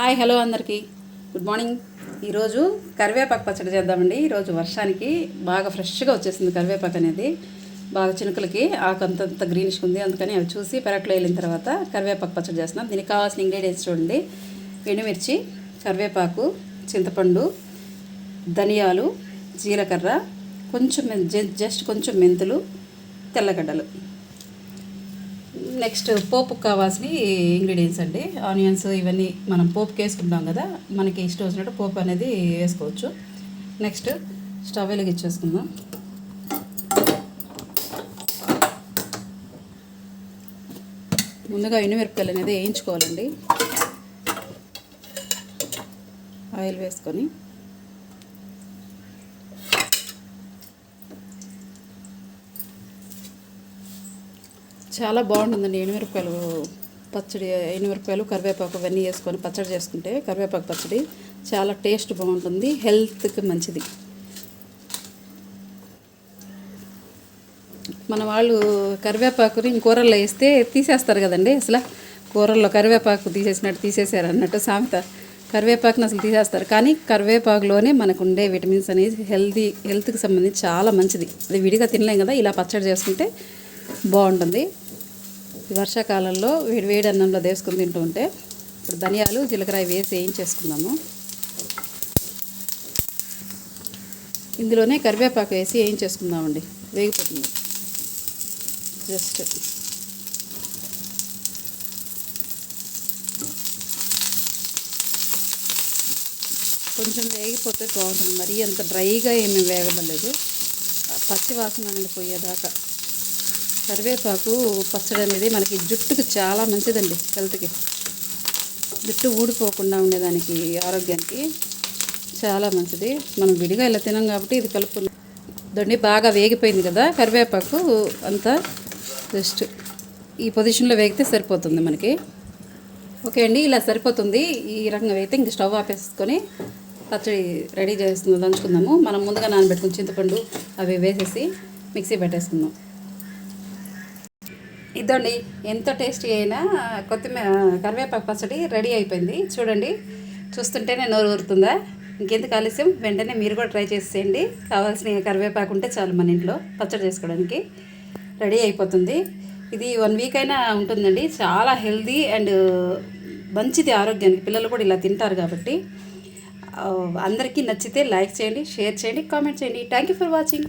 Hi hello అందరికీ. Good morning. ఈరోజు కరివేపాకు పచ్చడి చేద్దామండి. ఈరోజు వర్షానికి బాగా ఫ్రెష్గా వచ్చేసింది కరివేపాకు అనేది. బాగా చినుకులకి ఆకు అంతంత గ్రీనిష్గా ఉంది. అందుకని అవి చూసి పెరట్లో వెళ్ళిన తర్వాత కరివేపాకు పచ్చడి చేస్తున్నాం. దీనికి కావాల్సిన ఇంగ్రీడియంట్స్ చూడండి. ఎండుమిర్చి కరివేపాకు చింతపండు ధనియాలు జీలకర్ర కొంచెం జస్ట్ కొంచెం మెంతులు తెల్లగడ్డలు. నెక్స్ట్ పోపుకు కావాల్సిన ఇంగ్రీడియంట్స్ అండి. ఆనియన్స్ ఇవన్నీ మనం పోపుకి వేసుకుంటాం కదా మనకి ఇష్టం వచ్చినట్టు పోపు అనేది వేసుకోవచ్చు. నెక్స్ట్ స్టవ్ వెలిగించేసుకుందాం ముందుగా ఎండుమిరపకాయలు అనేది వేయించుకోవాలండి. ఆయిల్ వేసుకొని. చాలా బాగుంటుందండి. ఎండుమిరపకాయలు పచ్చడి ఎండుమిరపకాయలు కరివేపాకు అవన్నీ వేసుకొని పచ్చడి చేసుకుంటే కరివేపాకు పచ్చడి చాలా టేస్ట్ బాగుంటుంది. హెల్త్కి మంచిది. మన వాళ్ళు కరివేపాకుని కూరల్లో వేస్తే తీసేస్తారు కదండి అసలు. కూరల్లో కరివేపాకు తీసేసినట్టు తీసేశారు అన్నట్టు సామెత. కరివేపాకుని అసలు తీసేస్తారు. కానీ కరివేపాకులోనే మనకు ఉండే విటమిన్స్ అనేది హెల్తీ హెల్త్కి సంబంధించి చాలా మంచిది. అది విడిగా తినలేం కదా ఇలా పచ్చడి చేసుకుంటే బాగుంటుంది. ఈ వర్షాకాలంలో వేడి వేడి అన్నంలో వేసుకుని తింటూ ఉంటే ఇప్పుడు ధనియాలు జీలకర్ర వేసి వేయించేసుకుందాము. ఇందులోనే కరివేపాకు వేసి వేయించేసుకుందామండి. వేగిపోతుంది. జస్ట్ కొంచెం వేగిపోతే బాగుంటుంది. మరీ అంత డ్రైగా ఏమి వేగబడలేదు. లేదు పచ్చి వాసన అనేది పోయేదాకా కరివేపాకు పచ్చడి అనేది మనకి జుట్టుకి చాలా మంచిదండి హెల్త్కి. జుట్టు ఊడిపోకుండా ఉండేదానికి ఆరోగ్యానికి చాలా మంచిది. మనం విడిగా ఇలా తినాం కాబట్టి ఇది కలుపుకున్నాం దొండి బాగా వేగిపోయింది కదా కరివేపాకు అంతా జస్ట్ ఈ పొజిషన్లో వేగితే సరిపోతుంది మనకి. ఓకే అండి ఇలా సరిపోతుంది. ఈ రకంగా వేగితే ఇంక స్టవ్ ఆపేసుకొని పచ్చడి రెడీ చేస్తుంది దంచుకుందాము. మనం ముందుగా నానబెట్టుకుని చింతపండు అవి వేసేసి మిక్సీ పెట్టేసుకుందాం. ఇదండి ఎంత టేస్టీ అయినా కొత్తిమీర కరివేపాకు పచ్చడి రెడీ అయిపోయింది. చూడండి చూస్తుంటేనే నోరు ఊరుతుందా? ఇంకెందుకు ఆలస్యం? వెంటనే మీరు కూడా ట్రై చేసేయండి కావాల్సిన కరివేపాకు ఉంటే చాలు మన ఇంట్లో పచ్చడి చేసుకోవడానికి. రెడీ అయిపోతుంది. ఇది వన్ వీక్ అయినా ఉంటుందండి. చాలా హెల్దీ అండ్ మంచిది ఆరోగ్యానికి. పిల్లలు కూడా ఇలా తింటారు కాబట్టి. అందరికీ నచ్చితే లైక్ చేయండి షేర్ చేయండి కామెంట్ చేయండి. Thank you for watching.